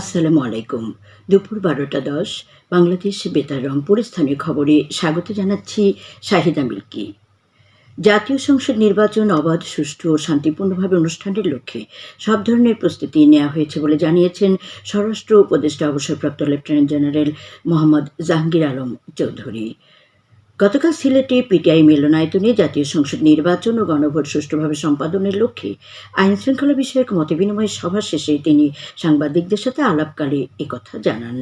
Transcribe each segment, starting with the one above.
আসসালামু আলাইকুম। দুপুর বারোটা দশ, বাংলাদেশ বেতার রংপুর স্থানীয় খবরে স্বাগত জানাচ্ছি শাহিদা মিল্কি। জাতীয় সংসদ নির্বাচন অবাধ, সুষ্ঠু ও শান্তিপূর্ণভাবে অনুষ্ঠানের লক্ষ্যে সব ধরনের প্রস্তুতি নেওয়া হয়েছে বলে জানিয়েছেন স্বরাষ্ট্র উপদেষ্টা অবসরপ্রাপ্ত লেফটেন্যান্ট জেনারেল মোহাম্মদ জাহাঙ্গীর আলম চৌধুরী। গতকাল সিলেটে পিটিআই মিলনায়তনে জাতীয় সংসদ নির্বাচন ও গণভোট সুষ্ঠুভাবে সম্পাদনের লক্ষ্যে আইন শৃঙ্খলা বিষয়ক মতবিনিময় সভা শেষে তিনি সাংবাদিকদের সাথে আলাপকালে একথা জানান।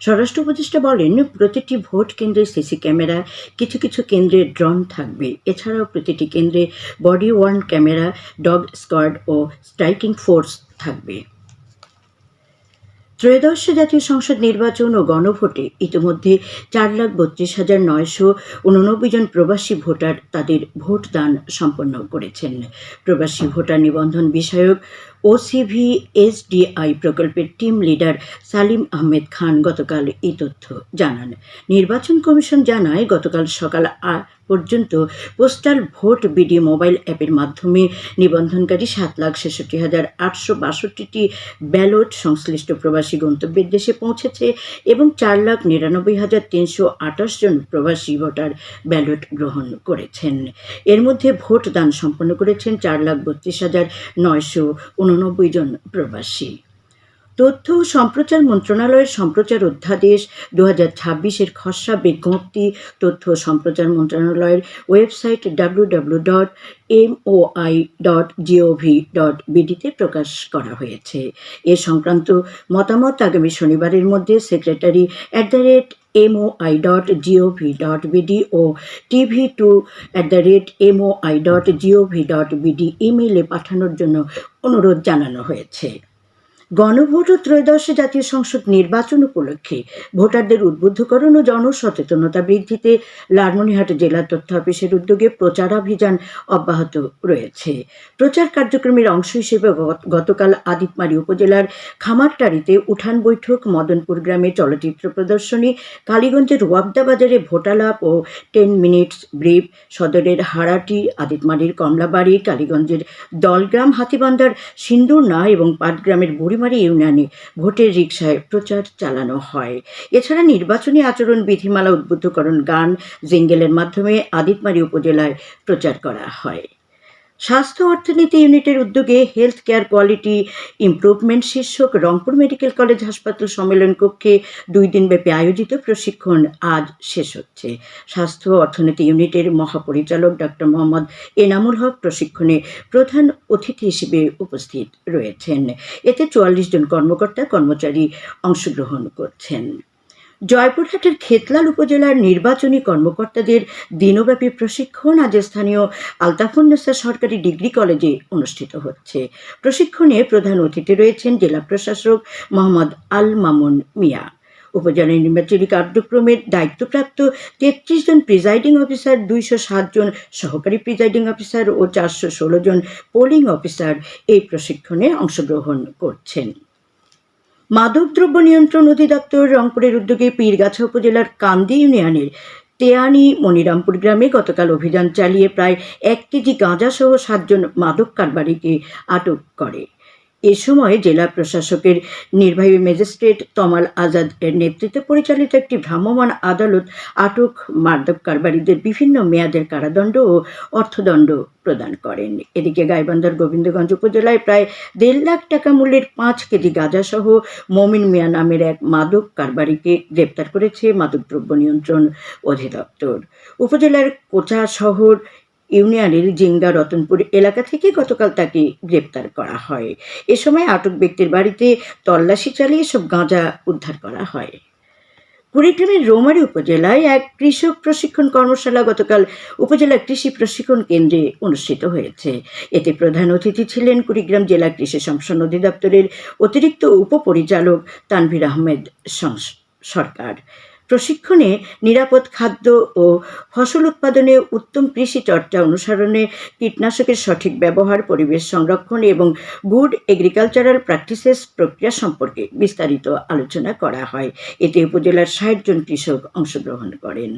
স্বরাষ্ট্র উপদেষ্টা বলেন, প্রতিটি ভোট কেন্দ্রে সিসি ক্যামেরা, কিছু কিছু কেন্দ্রে ড্রোন থাকবে। এছাড়াও প্রতিটি কেন্দ্রে body worn camera, dog squad ও স্ট্রাইকিং ফোর্স থাকবে। ত্রয়োদশ জাতীয় সংসদ নির্বাচন ও গণভোটে ইতিমধ্যে চার লাখ বত্রিশ হাজার নয়শো উননব্বই জন প্রবাসী ভোটার তাদের ভোট দান সম্পন্ন করেছেন। প্রবাসী ভোটার নিবন্ধন বিষয়ক ওসিভি এসডিআই প্রকল্পের টিম লিডার সালিম আহমেদ খান গতকাল এই তথ্য জানান। নির্বাচন কমিশন জানায়, গতকাল সকাল পর্যন্ত পোস্টাল ভোট বিডি মোবাইল অ্যাপের মাধ্যমে নিবন্ধনকারী সাত লাখ ছেষট্টি হাজার আটশো বাষট্টিটি ব্যালট সংশ্লিষ্ট প্রবাসী গন্তব্যের দেশে পৌঁছেছে এবং চার লাখ নিরানব্বই হাজার তিনশো আঠাশ জন প্রবাসী ভোটার ব্যালট গ্রহণ করেছেন। এর মধ্যে ভোট দান সম্পন্ন করেছেন চার লাখ বত্রিশ হাজার নয়শো উননব্বই জন প্রবাসী। তথ্য ও সম্প্রচার মন্ত্রণালয়ের সম্প্রচার অধ্যাদেশ দু হাজার ছাব্বিশের খসড়া বিজ্ঞপ্তি, তথ্য ও সম্প্রচার মন্ত্রণালয়ের website W W dot MOI dot GOV dot বিডিতে প্রকাশ করা হয়েছে। এ সংক্রান্ত মতামত আগামী শনিবারের মধ্যে secretary at the rate MOI dot GOV dot BD O TV two at the rate MOI dot GOV dot BD ইমেইলে পাঠানোর জন্য অনুরোধ জানানো হয়েছে। গণভোট ও ত্রয়োদশ জাতীয় সংসদ নির্বাচন উপলক্ষে ভোটারদের উদ্বুদ্ধকরণ ও জনসচেতনতা বৃদ্ধিতে লালমনিরহাট জেলা তথ্য অফিসের উদ্যোগে প্রচারাভিযান অব্যাহত রয়েছে। প্রচার কার্যক্রমের অংশ হিসেবে গতকাল আদিতমারি উপজেলার খামারটারিতে উঠান বৈঠক, মদনপুর গ্রামে চলচ্চিত্র প্রদর্শনী, কালীগঞ্জের ওয়াবদা বাজারে ভোটালাপ ও টেন মিনিটস ব্রিফ, সদরের হারাটি আদিতমারির কমলাবাড়ি, কালীগঞ্জের দলগ্রাম হাতিবান্ধার সিন্দুরনা এবং পাটগ্রামের বুড়িমারি ইউনিয়নে ভোটের রিক্সায় প্রচার চালানো হয়। এছাড়া নির্বাচনী আচরণ, বিধিমালা উদ্বুদ্ধকরণ, গান, জিঙ্গেলের মাধ্যমে আদিতমারি উপজেলায় প্রচার করা হয়। স্বাস্থ্য অর্থনীতি ইউনিটের উদ্যোগে হেলথ কেয়ার কোয়ালিটি ইমপ্রুভমেন্ট শীর্ষক রংপুর মেডিকেল কলেজ হাসপাতাল সম্মেলন কক্ষে দুই দিনব্যাপী আয়োজিত প্রশিক্ষণ আজ শেষ হচ্ছে। স্বাস্থ্য অর্থনীতি ইউনিটের মহাপরিচালক ডক্টর মোহাম্মদ এনামুল হক প্রশিক্ষণে প্রধান অতিথি হিসেবে উপস্থিত রয়েছেন। এতে চুয়াল্লিশ জন কর্মকর্তা কর্মচারী অংশগ্রহণ করছেন। জয়পুরহাটের খেতলাল উপজেলার নির্বাচনী কর্মকর্তাদের দিনব্যাপী প্রশিক্ষণ আজ স্থানীয় আলতাফুন্নেসা সরকারি ডিগ্রি কলেজে অনুষ্ঠিত হচ্ছে। প্রশিক্ষণে প্রধান অতিথি রয়েছেন জেলা প্রশাসক মোহাম্মদ আল মামুন মিয়া। উপজেলা নির্বাচনী কার্যক্রমের দায়িত্বপ্রাপ্ত তেত্রিশ জন প্রিজাইডিং অফিসার, দুইশো সাত জন সহকারী প্রিজাইডিং অফিসার ও চারশো ষোলো জন পোলিং অফিসার এই প্রশিক্ষণে অংশগ্রহণ করছেন। মাদকদ্রব্য নিয়ন্ত্রণ অধিদপ্তর রংপুরের উদ্যোগে পীরগাছা উপজেলার কান্দি ইউনিয়নের তেয়ানি মনিরামপুর গ্রামে গতকাল অভিযান চালিয়ে প্রায় এক কেজি গাঁজাসহ সাতজন মাদক কারবারিকে আটক করে। এ সময় জেলা প্রশাসকের নির্বাহী ম্যাজিস্ট্রেট তমাল আজাদ এর নেতৃত্বে পরিচালিত একটি ভ্রাম্যমাণ আদালত আটক মাদক কারবারিদের বিভিন্ন মেয়াদের কারাদণ্ড ও অর্থদণ্ড প্রদান করেন। এদিকে গাইবান্ধার গোবিন্দগঞ্জ উপজেলায় প্রায় দেড় লাখ টাকা মূল্যের পাঁচ কেজি গাঁজাসহ মমিন মিয়া নামের এক মাদক কারবারিকে গ্রেপ্তার করেছে মাদকদ্রব্য নিয়ন্ত্রণ অধিদপ্তর। উপজেলার কোচা শহর ইউনিয়নের জিঙ্গা রতনপুর এলাকা থেকে গতকাল তাকে গ্রেপ্তার করা হয়। এ সময় আটক ব্যক্তির বাড়িতে তল্লাশি চালিয়ে সব গাঁজা উদ্ধার করা হয়। কুড়িগ্রামের রৌমারী উপজেলায় এক কৃষক প্রশিক্ষণ কর্মশালা গতকাল উপজেলা কৃষি প্রশিক্ষণ কেন্দ্রে অনুষ্ঠিত হয়েছে। এতে প্রধান অতিথি ছিলেন কুড়িগ্রাম জেলা কৃষি সম্পন্ন অধিদপ্তরের অতিরিক্ত উপপরিচালক তানভীর আহমেদ সরকার। প্রশিক্ষণে নিরাপদ খাদ্য ও ফসল উৎপাদনে উত্তম কৃষি চর্চা অনুসরণে কীটনাশকের সঠিক ব্যবহার, পরিবেশ সংরক্ষণ এবং গুড এগ্রিকালচারাল প্র্যাকটিসেস প্রক্রিয়া সম্পর্কে বিস্তারিত আলোচনা করা হয়। এতে উপজেলার ষাট জন কৃষক অংশগ্রহণ করেন।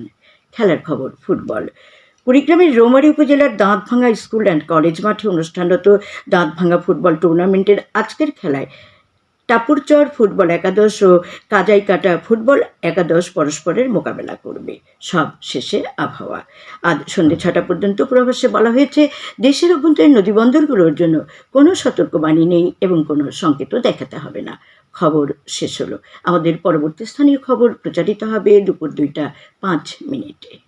খেলার খবর, ফুটবল। কুড়িগ্রামের রৌমারী উপজেলার দাঁতভাঙ্গা স্কুল অ্যান্ড কলেজ মাঠে অনুষ্ঠানরত দাঁতভাঙ্গা ফুটবল টুর্নামেন্টের আজকের খেলায় টাপুরচর ফুটবল একাদশ ও কাজাইকাটা ফুটবল একাদশ পরস্পরের মোকাবেলা করবে। সব শেষে আবহাওয়া। আজ সন্ধ্যে ছটা পর্যন্ত পূর্বাভাসে বলা হয়েছে, দেশের অভ্যন্তরীণ নদীবন্দরগুলোর জন্য কোনো সতর্কবাণী নেই এবং কোনো সংকেতও দেখাতে হবে না। খবর শেষ হলো। আমাদের পরবর্তী স্থানীয় খবর প্রচারিত হবে দুপুর দুইটা পাঁচ মিনিটে।